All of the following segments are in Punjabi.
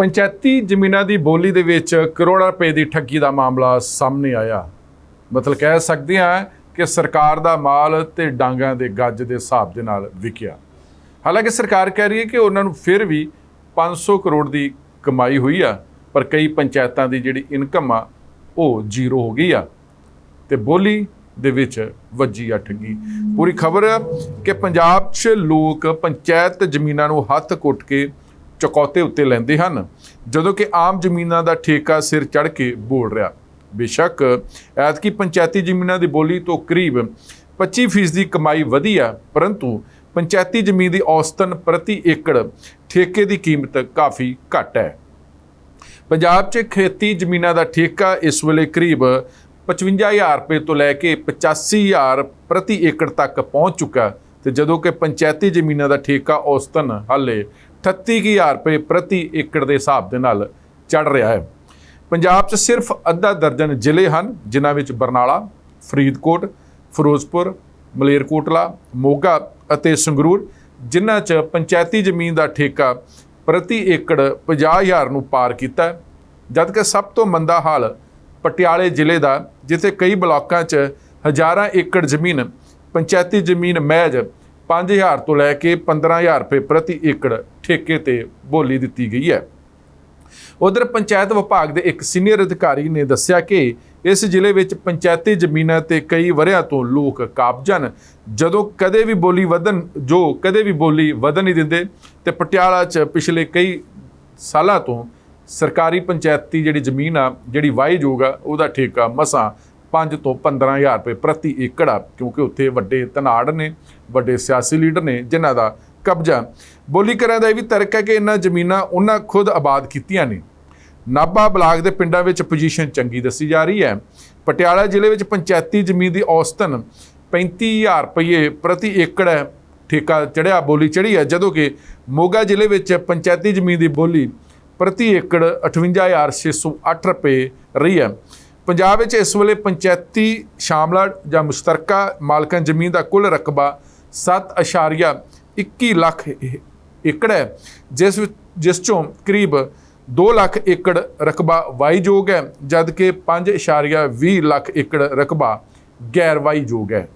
ਪੰਚਾਇਤੀ ਜ਼ਮੀਨਾਂ ਦੀ ਬੋਲੀ ਦੇ ਵਿੱਚ ਕਰੋੜਾਂ ਰੁਪਏ ਦੀ ਠੱਗੀ ਦਾ ਮਾਮਲਾ ਸਾਹਮਣੇ ਆਇਆ। ਮਤਲਬ ਕਹਿ ਸਕਦੇ ਹਾਂ ਕਿ ਸਰਕਾਰ ਦਾ ਮਾਲ ਤੇ ਡਾਂਗਾਂ ਦੇ ਗੱਜ ਦੇ ਹਿਸਾਬ ਦੇ ਨਾਲ ਵਿਕਿਆ। ਹਾਲਾਂਕਿ ਸਰਕਾਰ ਕਹਿ ਰਹੀ ਹੈ ਕਿ ਉਹਨਾਂ ਨੂੰ ਫਿਰ ਵੀ 500 ਕਰੋੜ ਦੀ ਕਮਾਈ ਹੋਈ ਆ, ਪਰ ਕਈ ਪੰਚਾਇਤਾਂ ਦੀ ਜਿਹੜੀ ਇਨਕਮ ਆ, ਉਹ ਜ਼ੀਰੋ ਹੋ ਗਈ ਆ ਤੇ ਬੋਲੀ ਦੇ ਵਿੱਚ ਵੱਜੀ ਆ ਠੱਗੀ। ਪੂਰੀ ਖਬਰ ਕਿ ਪੰਜਾਬ 'ਚ ਲੋਕ ਪੰਚਾਇਤ ਜ਼ਮੀਨਾਂ ਨੂੰ ਹੱਥ ਕੁੱਟ ਕੇ ਚਕੌਤੇ ਉੱਤੇ ਲੈਂਦੇ ਹਨ, ਜਦੋਂ ਕਿ ਆਮ ਜ਼ਮੀਨਾਂ ਦਾ ਠੇਕਾ ਸਿਰ ਚੜ ਕੇ ਬੋਲ ਰਿਹਾ। ਬੇਸ਼ੱਕ ਐਤਕੀ ਪੰਚਾਇਤੀ ਜ਼ਮੀਨਾਂ ਦੀ ਬੋਲੀ ਤੋਂ ਕਰੀਬ 25% ਦੀ ਕਮਾਈ ਵਧੀ ਆ, ਪਰੰਤੂ ਪੰਚਾਇਤੀ ਜ਼ਮੀਨ ਦੀ ਔਸਤਨ ਪ੍ਰਤੀ ਏਕੜ ਠੇਕੇ ਦੀ ਕੀਮਤ ਕਾਫੀ ਘੱਟ ਹੈ। ਪੰਜਾਬ 'ਚ ਖੇਤੀ ਜ਼ਮੀਨਾਂ ਦਾ ਠੇਕਾ ਇਸ ਵੇਲੇ ਕਰੀਬ 55000 ਰੁਪਏ ਤੋਂ ਲੈ ਕੇ 85000 ਪ੍ਰਤੀ ਏਕੜ ਤੱਕ ਪਹੁੰਚ ਚੁੱਕਾ ਤੇ ਜਦੋਂ ਕਿ ਪੰਚਾਇਤੀ ਜ਼ਮੀਨਾਂ ਦਾ ਠੇਕਾ ਔਸਤਨ ਹਾਲੇ 38000 ਰੁਪਏ ਪ੍ਰਤੀ ਏਕੜ ਦੇ ਹਿਸਾਬ ਦੇ ਨਾਲ ਚੜ ਰਿਹਾ ਹੈ। ਪੰਜਾਬ 'ਚ ਸਿਰਫ ਅੱਧਾ ਦਰਜਨ ਜ਼ਿਲ੍ਹੇ ਹਨ, ਜਿਨ੍ਹਾਂ ਵਿੱਚ ਬਰਨਾਲਾ, ਫਰੀਦਕੋਟ, ਫਿਰੋਜ਼ਪੁਰ, ਮਲੇਰਕੋਟਲਾ, ਮੋਗਾ ਅਤੇ ਸੰਗਰੂਰ, ਜਿਨ੍ਹਾਂ 'ਚ ਪੰਚਾਇਤੀ ਜ਼ਮੀਨ ਦਾ ਠੇਕਾ ਪ੍ਰਤੀ ਏਕੜ 50000 ਨੂੰ ਪਾਰ ਕੀਤਾ ਜਦਕਿ ਸਭ ਤੋਂ ਮੰਦਾ ਹਾਲ ਪਟਿਆਲੇ ਜ਼ਿਲ੍ਹੇ ਦਾ, ਜਿੱਥੇ ਕਈ ਬਲਾਕਾਂ 'ਚ ਹਜ਼ਾਰਾਂ ਏਕੜ ਜ਼ਮੀਨ, ਪੰਚਾਇਤੀ ਜ਼ਮੀਨ ਮਹਿਜ 5000 ਤੋਂ ਲੈ ਕੇ 15000 ਰੁਪਏ ਪ੍ਰਤੀ ਏਕੜ ਠੇਕੇ ਤੇ ਬੋਲੀ ਦਿੱਤੀ ਗਈ ਹੈ। ਉਧਰ ਪੰਚਾਇਤ ਵਿਭਾਗ ਦੇ ਇੱਕ ਸੀਨੀਅਰ ਅਧਿਕਾਰੀ ਨੇ ਦੱਸਿਆ ਕਿ ਇਸ ਜ਼ਿਲ੍ਹੇ ਵਿੱਚ ਪੰਚਾਇਤੀ ਜ਼ਮੀਨਾਂ ਤੇ ਕਈ ਵਰਿਆਂ ਤੋਂ ਲੋਕ ਕਾਬਜਨ ਜਦੋਂ ਕਦੇ ਵੀ ਬੋਲੀ ਵਧਣ, ਜੋ ਕਦੇ ਵੀ ਬੋਲੀ ਵਧਣ ਨਹੀਂ ਦਿੰਦੇ, ਤੇ ਪਟਿਆਲਾ 'ਚ ਪਿਛਲੇ ਕਈ ਸਾਲਾਂ ਤੋਂ ਸਰਕਾਰੀ ਪੰਚਾਇਤੀ ਜਿਹੜੀ ਜ਼ਮੀਨ ਆ, ਜਿਹੜੀ ਵਾਹੀਯੋਗ ਆ, ਉਹਦਾ ਠੇਕਾ ਮਸਾਂ 5 ਤੋਂ 15000 ਰੁਪਏ ਪ੍ਰਤੀ ਏਕੜ ਆ, ਕਿਉਂਕਿ ਉੱਥੇ ਵੱਡੇ ਧਨਾੜ ਨੇ, ਵੱਡੇ ਸਿਆਸੀ ਲੀਡਰ ਨੇ, ਜਿਨ੍ਹਾਂ ਦਾ ਕਬਜ਼ਾ। ਬੋਲੀ ਕਰਨ ਦਾ ਇਹ ਵੀ ਤਰਕ ਹੈ ਕਿ ਇਹਨਾਂ ਜ਼ਮੀਨਾਂ ਉਹਨਾਂ ਖੁਦ ਆਬਾਦ ਕੀਤੀਆਂ ਨੇ। ਨਾਭਾ ਬਲਾਕ ਦੇ ਪਿੰਡਾਂ ਵਿੱਚ ਪੋਜੀਸ਼ਨ ਚੰਗੀ ਦੱਸੀ ਜਾ ਰਹੀ ਹੈ। ਪਟਿਆਲਾ ਜ਼ਿਲ੍ਹੇ ਵਿੱਚ ਪੰਚਾਇਤੀ ਜ਼ਮੀਨ ਦੀ ਔਸਤਨ 35000 ਰੁਪਏ ਪ੍ਰਤੀ ਏਕੜ ਹੈ। ਠੇਕਾ ਚੜਿਆ ਬੋਲੀ ਚੜੀ ਹੈ, ਜਦੋਂ ਕਿ ਮੋਗਾ ਜ਼ਿਲ੍ਹੇ ਵਿੱਚ ਪੰਚਾਇਤੀ ਜ਼ਮੀਨ ਦੀ ਬੋਲੀ ਪ੍ਰਤੀ ਏਕੜ 58608 ਰੁਪਏ ਰਹੀ ਹੈ। ਪੰਜਾਬ ਵਿੱਚ ਇਸ ਵੇਲੇ ਪੰਚਾਇਤੀ ਸ਼ਾਮਲਾ ਜਾਂ ਮੁਸ਼ਤਰਕਾ ਮਾਲਕਾਂ ਜ਼ਮੀਨ ਦਾ ਕੁੱਲ ਰਕਬਾ 7.21 ਲੱਖ ਏਕੜ ਹੈ, ਜਿਸ ਵਿੱਚ ਜਿਸ ਚੋਂ ਕਰੀਬ 2 ਲੱਖ ਏਕੜ ਰਕਬਾ ਵਾਹੀਯੋਗ ਹੈ, ਜਦਕਿ 5.20 ਲੱਖ ਏਕੜ ਰਕਬਾ ਗੈਰ ਵਾਹੀਯੋਗ ਹੈ।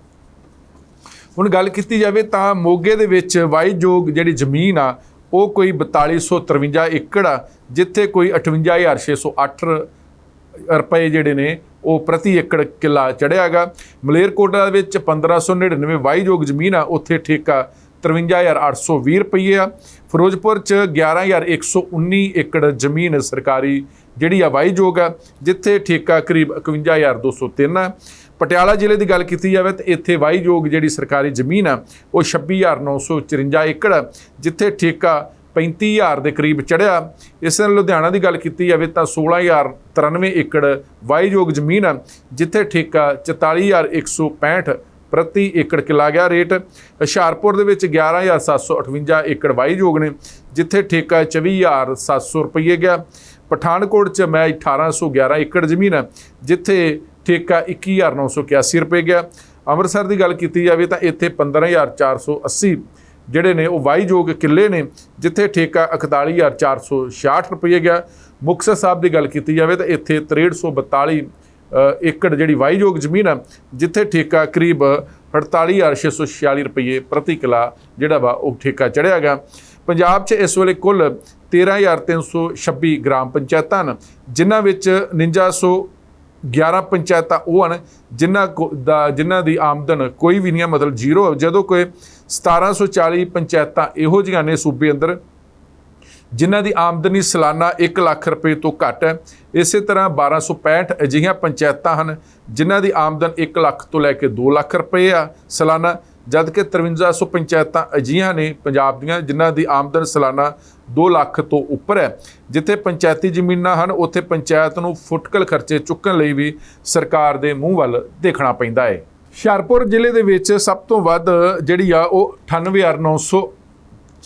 ਹੁਣ ਗੱਲ ਕੀਤੀ ਜਾਵੇ ਤਾਂ ਮੋਗੇ ਦੇ ਵਿੱਚ ਵਾਈਯੋਗ ਜਿਹੜੀ ਜ਼ਮੀਨ ਆ, ਉਹ ਕੋਈ 4253 ਏਕੜ ਆ, ਜਿੱਥੇ ਕੋਈ 58608 ਰੁਪਏ ਜਿਹੜੇ ਨੇ ਉਹ ਪ੍ਰਤੀ ਏਕੜ ਕਿੱਲਾ ਚੜਿਆਗਾ। ਮਲੇਰਕੋਟਲਾ ਦੇ ਵਿੱਚ 1599 ਵਾਹੀਯੋਗ ਜ਼ਮੀਨ ਆ ਉੱਥੇ ਠੇਕਾ 53820 ਰੁਪਏ ਆ। ਫਿਰੋਜ਼ਪੁਰ ਚ 11119 ਏਕੜ ਜ਼ਮੀਨ ਸਰਕਾਰੀ ਜਿਹੜੀ ਆ ਵਾਹੀਯੋਗ ਆ ਜਿੱਥੇ ਠੇਕਾ ਕਰੀਬ 51203 ਆ। ਪਟਿਆਲਾ ਜ਼ਿਲ੍ਹੇ ਦੀ ਗੱਲ ਕੀਤੀ ਜਾਵੇ ਤਾਂ ਇੱਥੇ ਵਾਹੀਯੋਗ ਜਿਹੜੀ ਸਰਕਾਰੀ ਜ਼ਮੀਨ ਆ ਉਹ 26954 ਏਕੜ ਆ, ਜਿੱਥੇ ਠੇਕਾ 35000 ਦੇ ਕਰੀਬ ਚੜਿਆ। ਇਸ ਨਾਲ ਲੁਧਿਆਣਾ ਦੀ ਗੱਲ ਕੀਤੀ ਜਾਵੇ ਤਾਂ 16093 ਏਕੜ ਵਾਹੀਯੋਗ ਜ਼ਮੀਨ ਆ, ਜਿੱਥੇ ਠੇਕਾ 44165 ਪ੍ਰਤੀ ਏਕੜ ਕਿਲਾ ਗਿਆ ਰੇਟ। ਹੁਸ਼ਿਆਰਪੁਰ ਦੇ ਵਿੱਚ 11758 ਏਕੜ ਵਾਹੀਯੋਗ ਨੇ, ਜਿੱਥੇ ਠੇਕਾ 24700 ਰੁਪਏ ਗਿਆ। ਪਠਾਨਕੋਟ ਚ ਮੈਂ 1811 ਏਕੜ ਜ਼ਮੀਨ ਹੈ ਜਿੱਥੇ ਠੇਕਾ 21981 ਰੁਪਏ ਗਿਆ। ਅੰਮ੍ਰਿਤਸਰ ਦੀ ਗੱਲ ਕੀਤੀ ਜਾਵੇ ਤਾਂ ਇੱਥੇ 15480 ਜਿਹੜੇ ਨੇ ਉਹ ਵਾਹੀਯੋਗ ਕਿੱਲੇ ਨੇ ਜਿੱਥੇ ਠੇਕਾ 41466 ਰੁਪਏ ਗਿਆ। ਮੁਕਤਸਰ ਸਾਹਿਬ ਦੀ ਗੱਲ ਕੀਤੀ ਜਾਵੇ ਤਾਂ ਇੱਥੇ 6342 ਅ, ਏਕੜ ਜਿਹੜੀ ਵਾਹੀਯੋਗ ਜ਼ਮੀਨ ਆ ਜਿੱਥੇ ਠੇਕਾ ਕਰੀਬ 48646 ਰੁਪਏ ਪ੍ਰਤੀ ਕਿਲਾ ਜਿਹੜਾ ਵਾ ਉਹ ਠੇਕਾ ਚੜਿਆ ਗਿਆ। ਪੰਜਾਬ 'ਚ ਇਸ ਵੇਲੇ ਕੁੱਲ 13326 ਗ੍ਰਾਮ ਪੰਚਾਇਤਾਂ ਹਨ ਜਿਨ੍ਹਾਂ ਵਿੱਚ 4911 ਪੰਚਾਇਤਾਂ ਉਹ ਹਨ, ਜਿਨ੍ਹਾਂ ਕੋ- ਦਾ ਜਿਨ੍ਹਾਂ ਦੀ ਆਮਦਨ ਕੋਈ ਵੀ ਨਹੀਂ ਹੈ, ਮਤਲਬ ਜ਼ੀਰੋ ਜਦੋਂ ਕੋਈ 1740 ਪੰਚਾਇਤਾਂ ਇਹੋ ਜਿਹੀਆਂ ਨੇ ਸੂਬੇ ਅੰਦਰ, ਜਿਨ੍ਹਾਂ ਦੀ ਆਮਦਨੀ ਸਾਲਾਨਾ 1 ਲੱਖ ਰੁਪਏ ਤੋਂ ਘੱਟ ਹੈ, ਇਸੇ ਤਰ੍ਹਾਂ 1265 ਅਜਿਹੀਆਂ ਪੰਚਾਇਤਾਂ ਹਨ, ਜਿਨ੍ਹਾਂ ਦੀ ਆਮਦਨ 1 ਲੱਖ ਤੋਂ ਲੈ ਕੇ 2 ਲੱਖ ਰੁਪਏ ਆ ਸਾਲਾਨਾ। ਜਦਕਿ 5300 ਪੰਚਾਇਤਾਂ ਅਜਿਹੀਆਂ ਨੇ ਪੰਜਾਬ ਦੀਆਂ ਜਿਨ੍ਹਾਂ ਦੀ ਆਮਦਨ ਸਾਲਾਨਾ 2 ਲੱਖ ਤੋਂ ਉੱਪਰ ਹੈ ਜਿੱਥੇ ਪੰਚਾਇਤੀ ਜ਼ਮੀਨਾਂ ਹਨ ਉੱਥੇ ਪੰਚਾਇਤ ਨੂੰ ਫੁਟਕਲ ਖਰਚੇ ਚੁੱਕਣ ਲਈ ਵੀ ਸਰਕਾਰ ਦੇ ਮੂੰਹ ਵੱਲ ਦੇਖਣਾ ਪੈਂਦਾ ਹੈ। ਹੁਸ਼ਿਆਰਪੁਰ ਜ਼ਿਲ੍ਹੇ ਦੇ ਵਿੱਚ ਸਭ ਤੋਂ ਵੱਧ ਜਿਹੜੀ ਆ ਉਹ 98900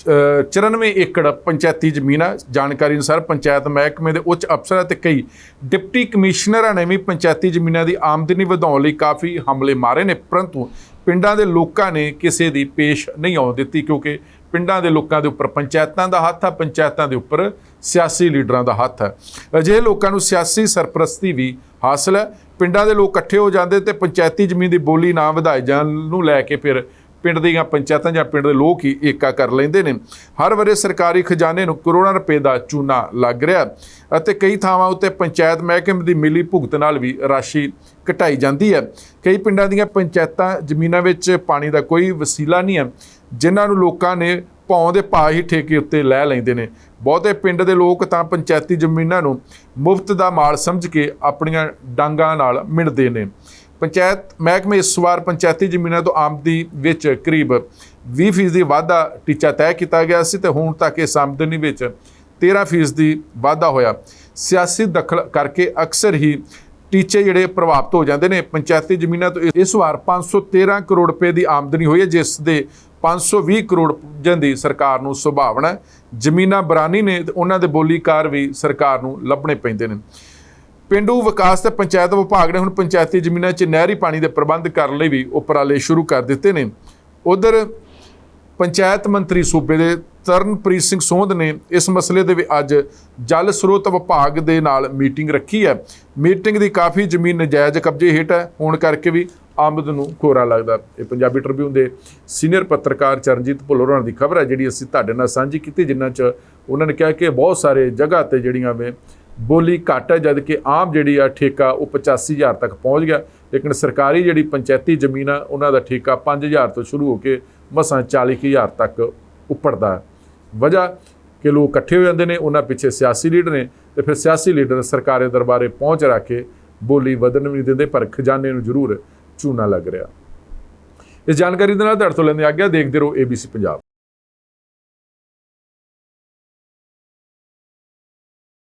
ਅ, 94 ਏਕੜ ਪੰਚਾਇਤੀ ਜ਼ਮੀਨ ਆ। ਜਾਣਕਾਰੀ ਅਨੁਸਾਰ ਪੰਚਾਇਤ ਮਹਿਕਮੇ ਦੇ ਉੱਚ ਅਫਸਰਾਂ ਤੇ ਕਈ ਡਿਪਟੀ ਕਮਿਸ਼ਨਰਾਂ ਨੇ ਵੀ ਪੰਚਾਇਤੀ ਜ਼ਮੀਨਾਂ ਦੀ ਆਮਦਨੀ ਵਧਾਉਣ ਲਈ ਕਾਫੀ ਹਮਲੇ ਮਾਰੇ ਨੇ ਪਰੰਤੂ ਪਿੰਡਾਂ ਦੇ ਲੋਕਾਂ ਨੇ ਕਿਸੇ ਦੀ ਪੇਸ਼ ਨਹੀਂ ਆਉਣ ਦਿੱਤੀ ਕਿਉਂਕਿ ਪਿੰਡਾਂ ਦੇ ਲੋਕਾਂ ਦੇ ਉੱਪਰ ਪੰਚਾਇਤਾਂ ਦਾ ਹੱਥ ਆ, ਪੰਚਾਇਤਾਂ ਦੇ ਉੱਪਰ ਸਿਆਸੀ ਲੀਡਰਾਂ ਦਾ ਹੱਥ ਹੈ ਅਜਿਹੇ ਲੋਕਾਂ ਨੂੰ ਸਿਆਸੀ ਸਰਪ੍ਰਸਤੀ ਵੀ ਹਾਸਲ ਹੈ। ਪਿੰਡਾਂ ਦੇ ਲੋਕ ਇਕੱਠੇ ਹੋ ਜਾਂਦੇ ਤੇ ਪੰਚਾਇਤੀ ਜ਼ਮੀਨ ਦੀ ਬੋਲੀ ਨਾ ਵਧਾਏ ਜਾਣ ਨੂੰ ਲੈ ਕੇ ਫਿਰ ਪਿੰਡ ਦੀਆਂ ਪੰਚਾਇਤਾਂ ਜਾਂ ਪਿੰਡ ਦੇ ਲੋਕ ਹੀ ਏਕਾ ਕਰ ਲੈਂਦੇ ਨੇ। ਹਰ ਵਰੇ ਸਰਕਾਰੀ ਖਜ਼ਾਨੇ ਨੂੰ ਕਰੋੜਾਂ ਰੁਪਏ ਦਾ ਚੂਨਾ ਲੱਗ ਰਿਹਾ ਅਤੇ ਕਈ ਥਾਵਾਂ ਉੱਤੇ ਪੰਚਾਇਤ ਮਹਿਕਮੇ ਦੀ ਮਿਲੀ ਭੁਗਤ ਨਾਲ ਵੀ ਰਾਸ਼ੀ ਘਟਾਈ ਜਾਂਦੀ ਹੈ। ਕਈ ਪਿੰਡਾਂ ਦੀਆਂ ਪੰਚਾਇਤਾਂ ਜ਼ਮੀਨਾਂ ਵਿੱਚ ਪਾਣੀ ਦਾ ਕੋਈ ਵਸੀਲਾ ਨਹੀਂ ਹੈ, ਜਿਨ੍ਹਾਂ ਨੂੰ ਲੋਕਾਂ ਨੇ ਭੌਂ ਦੇ ਭਾਅ ਹੀ ਠੇਕੇ ਉੱਤੇ ਲੈ ਲੈਂਦੇ ਨੇ। ਬਹੁਤੇ ਪਿੰਡ ਦੇ ਲੋਕ ਤਾਂ ਪੰਚਾਇਤੀ ਜ਼ਮੀਨਾਂ ਨੂੰ ਮੁਫਤ ਦਾ ਮਾਲ ਸਮਝ ਕੇ ਆਪਣੀਆਂ ਡਾਂਗਾਂ ਨਾਲ ਮਿਣਦੇ ਨੇ। ਪੰਚਾਇਤ ਮਹਿਕਮੇ ਇਸ ਵਾਰ ਪੰਚਾਇਤੀ ਜ਼ਮੀਨਾਂ ਤੋਂ ਆਮਦਨੀ ਵਿੱਚ ਕਰੀਬ 20% ਦੀ ਵਾਧਾ ਟੀਚਾ ਤੈਅ ਕੀਤਾ ਗਿਆ ਸੀ ਤੇ ਹੁਣ ਤੱਕ ਇਸ ਆਮਦਨੀ ਵਿੱਚ 13% ਦੀ ਵਾਧਾ ਹੋਇਆ। ਸਿਆਸੀ ਦਖਲ ਕਰਕੇ ਅਕਸਰ ਹੀ ਟੀਚੇ ਜਿਹੜੇ ਪ੍ਰਭਾਵਿਤ ਹੋ ਜਾਂਦੇ ਨੇ। ਪੰਚਾਇਤੀ ਜ਼ਮੀਨਾਂ ਤੋਂ ਇਸ ਵਾਰ 513 ਕਰੋੜ ਰੁਪਏ ਦੀ ਆਮਦਨੀ ਹੋਈ ਹੈ, ਜਿਸ ਦੇ 520 ਕਰੋੜ ਪੁੱਜਣ ਦੀ ਸਰਕਾਰ ਨੂੰ ਸੁਭਾਵਨਾ ਜ਼ਮੀਨਾਂ ਬਰਾਨੀ ਨੇ ਤੇ ਉਹਨਾਂ ਦੇ ਬੋਲੀਕਾਰ ਵੀ ਸਰਕਾਰ ਨੂੰ ਲੱਭਣੇ ਪੈਂਦੇ ਨੇ। ਪਿੰਡੂ ਵਿਕਾਸ ਤੇ ਪੰਚਾਇਤ ਵਿਭਾਗ ਨੇ ਹੁਣ ਪੰਚਾਇਤੀ ਜ਼ਮੀਨਾਂ 'ਚ ਨਹਿਰੀ ਪਾਣੀ ਦੇ ਪ੍ਰਬੰਧ ਕਰਨ ਲਈ ਵੀ ਉਪਰਾਲੇ ਸ਼ੁਰੂ ਕਰ ਦਿੱਤੇ ਨੇ। ਉਧਰ ਪੰਚਾਇਤ ਮੰਤਰੀ ਸੂਬੇ ਦੇ ਤਰਨਪ੍ਰੀਤ ਸਿੰਘ ਸੋਂਧ ਨੇ ਇਸ ਮਸਲੇ ਦੇ ਵੀ ਅੱਜ ਜਲ ਸਰੋਤ ਵਿਭਾਗ ਦੇ ਨਾਲ ਮੀਟਿੰਗ ਰੱਖੀ ਹੈ। ਮੀਟਿੰਗ ਦੀ ਕਾਫੀ ਜ਼ਮੀਨ ਨਜਾਇਜ਼ ਕਬਜ਼ੇ ਹੇਠ ਹੈ। ਹੋਣ ਕਰਕੇ ਵੀ ਆਮਦ ਨੂੰ ਕੋਰਾ ਲੱਗਦਾ ਇਹ ਪੰਜਾਬੀ ਟ੍ਰਿਬਿਊਨ ਦੇ ਸੀਨੀਅਰ ਪੱਤਰਕਾਰ ਚਰਨਜੀਤ ਭੁੱਲਰ ਹੋਰਾਂ ਦੀ ਖਬਰ ਹੈ, ਜਿਹੜੀ ਅਸੀਂ ਤੁਹਾਡੇ ਨਾਲ ਸਾਂਝੀ ਕੀਤੀ, ਜਿਨ੍ਹਾਂ ਚ ਉਹਨਾਂ ਨੇ ਕਿਹਾ ਕਿ ਬਹੁਤ ਸਾਰੇ ਜਗ੍ਹਾ ਤੇ ਜਿਹੜੀਆਂ ਵੇ ਬੋਲੀ ਘੱਟ ਹੈ, ਜਦ ਕਿ ਆਮ ਜਿਹੜੀ ਆ ਠੇਕਾ ਉਹ 85000 ਤੱਕ ਪਹੁੰਚ ਗਿਆ। ਲੇਕਿਨ ਸਰਕਾਰੀ ਜਿਹੜੀ ਪੰਚਾਇਤੀ ਜ਼ਮੀਨ ਆ, ਉਹਨਾਂ ਦਾ ਠੇਕਾ 5000 ਤੋਂ ਸ਼ੁਰੂ ਹੋ ਕੇ ਮਸਾਂ 40000 ਤੱਕ ਉੱਪਰਦਾ ਵਜ੍ਹਾ ਕਿ ਲੋਕ ਇਕੱਠੇ ਹੋ ਜਾਂਦੇ ਨੇ, ਉਹਨਾਂ ਪਿੱਛੇ ਸਿਆਸੀ ਲੀਡਰ ਨੇ ਤੇ ਫਿਰ ਸਿਆਸੀ ਲੀਡਰ ਸਰਕਾਰੇ ਦਰਬਾਰੇ ਪਹੁੰਚ ਰੱਖ ਕੇ ਬੋਲੀ ਵਧਣ ਵੀ ਨਹੀਂ ਦਿੰਦੇ, ਪਰ ਖਜ਼ਾਨੇ ਨੂੰ ਜ਼ਰੂਰ ਚੂਨਾ ਲੱਗ ਰਿਹਾ। ਇਸ ਜਾਣਕਾਰੀ ਦੇ ਨਾਲ ਤੁਹਾਡੇ ਤੋਂ ਲੈਂਦੇ ਆਗਿਆ, ਦੇਖਦੇ ਰਹੋ ABC ਪੰਜਾਬ।